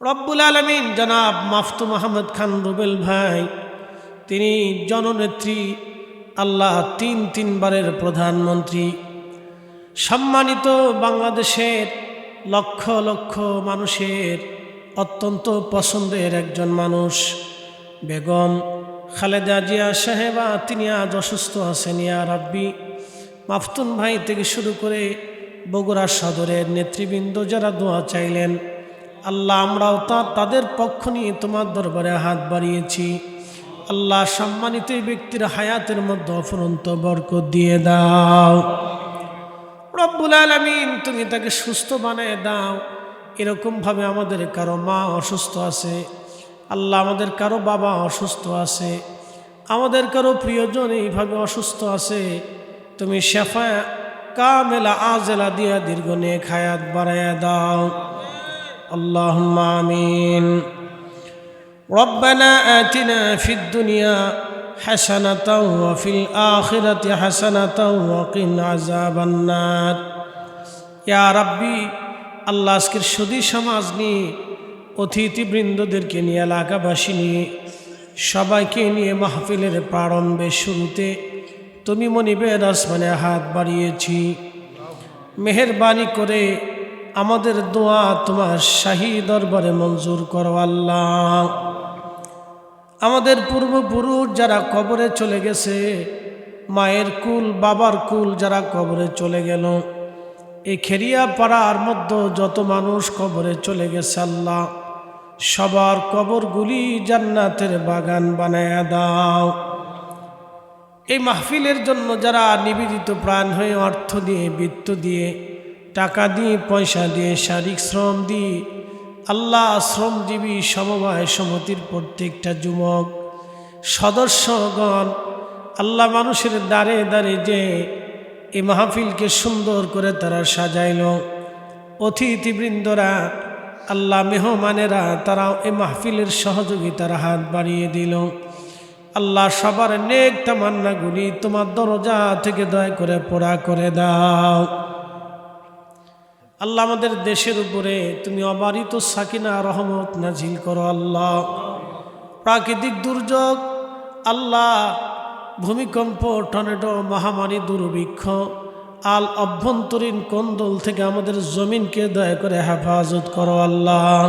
রব্বুল আলমিন জনাব মাফতু মাহমদ খান রুবেল ভাই, তিনি জননেত্রী, আল্লাহ তিন তিনবারের প্রধানমন্ত্রী। সম্মানিত বাংলাদেশের লক্ষ লক্ষ মানুষের অত্যন্ত পছন্দের একজন মানুষ, বেগম খালেদা জিয়া সাহেবা, তিনি আজ অসুস্থ আছেন, ইয়া রাব্বি। মাফতুন ভাই থেকে শুরু করে বগুড়া সদরের নেতৃবৃন্দ যারা দোয়া চাইলেন আল্লাহ, আমরাও তা তাদের পক্ষ নিয়ে তোমার দরবারে হাত বাড়িয়েছি। আল্লাহ, সম্মানিত ব্যক্তির হায়াতের মধ্যে অফরন্ত বরকত দিয়ে দাও। রব্বুল আলমিন, তুমি তাকে সুস্থ বানিয়ে দাও। এরকমভাবে আমাদের কারও মা অসুস্থ আছে, আল্লাহ আমাদের কারও বাবা অসুস্থ আছে, আমাদের কারও প্রিয়জন এইভাবে অসুস্থ আছে, তুমি শেফা কামেলা আজেলা দিয়া দীর্ঘ নিয়ে খায়াত বাড়াইয়া দাও। আল্লাহ আমিন ربنا آتنا في الدنيا حسنة وفي الآخرة حسنة وقنا عذاب النار يا ربي আল্লাহ আজকের সুদী সমাজ নিয়ে অতিথিবৃন্দদেরকে নিয়ে এলাকাবাসী নিয়ে সবাইকে নিয়ে মাহফিলের প্রারম্ভের শুরুতে তুমি মনিবের আসমানে হাত বাড়িয়েছি মেহরবানি করে আমাদের দোয়া তোমার শাহী দরবারে মঞ্জুর করো আল্লাহ। আমাদের পূর্বপুরুষ যারা কবরে চলে গেছে, মায়ের কুল, বাবার কুল যারা কবরে চলে গেল এই খেরিয়া পাড়ার মধ্যে যত মানুষ কবরে চলে গেছে আল্লাহ, সবার কবরগুলি জান্নাতের বাগান বানায় দাও। এই মাহফিলের জন্য যারা নিবেদিত প্রাণ হয়ে অর্থ দিয়ে, বৃত্ত দিয়ে টাকা দিয়ে, পয়সা দিয়ে, শারীরিক শ্রম দিয়ে, আল্লাহ শ্রমজীবী সমবায় সমিতির প্রত্যেকটা যুবক, সদস্যগণ, আল্লাহ মানুষের দ্বারে দ্বারে যে এই মাহফিলকে সুন্দর করে তারা সাজাইল। অতিথিবৃন্দরা, আল্লাহ মেহমানেরা তারাও এই মাহফিলের সহযোগিতার হাত বাড়িয়ে দিল। আল্লাহ সবার নেক তামান্নাগুলি তোমার দরজা থেকে দয়া করে পোড়া করে দাও। আল্লাহ আমাদের দেশের উপরে তুমি অবারিত সাকিনা, রহমত নাজিল করো আল্লাহ। প্রাকৃতিক দুর্যোগ, আল্লাহ ভূমিকম্প, টর্নেডো, মহামারী, দুর্ভিক্ষ, আল অভ্যন্তরীণ কন্দল থেকে আমাদের জমিনকে দয়া করে হেফাজত করো আল্লাহ।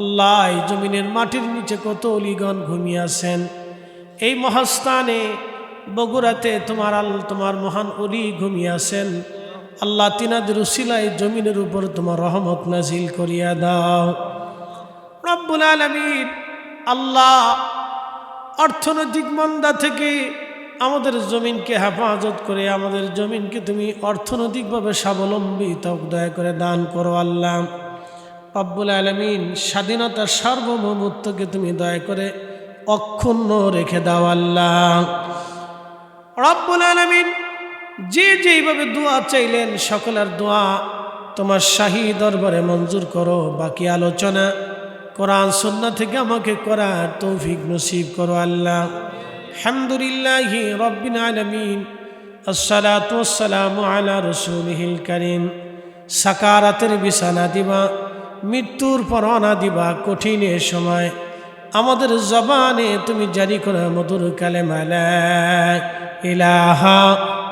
আল্লাহ জমিনের মাটির নিচে কত অলিগণ ঘুমিয়ে আছেন। এই মহাস্থানে বগুড়াতে তোমার আল, তোমার মহান অলি ঘুমিয়ে আছেন। আল্লাহ তিনাদের উসিলাই জমিনের উপর তোমার রহমত নাজিল করিয়া দাও। রব্বুল আলমিন আল্লাহ অর্থনৈতিক মন্দা থেকে আমাদের জমিনকে হেফাজত করে আমাদের জমিনকে তুমি অর্থনৈতিকভাবে স্বাবলম্বী তক দয়া করে দান করো আল্লাহ। রব্বুল আলমিন স্বাধীনতার সার্বভৌমত্বকে তুমি দয়া করে অক্ষুণ্ণ রেখে দাও আল্লাহ। রব্বুল আলমিন যে যেইভাবে দোয়া চাইলেন, সকলের দোয়া তোমার শাহী দরবারে মঞ্জুর করো, বাকি আলোচনা কোরআন সন্না থেকে আমাকে করার তৌফিক নসিব করো আল্লাহ। হামদুলিল্লাহ রব্বিন আলমিন আসসালাতাম আলা রসুলহিল করিম। সাকারাতের বিছানা দিবা, মৃত্যুর পরনা দিবা, কঠিনের সময়। আমাদের জবানে তুমি জারি করো মধুর কালেমালা ইলাহা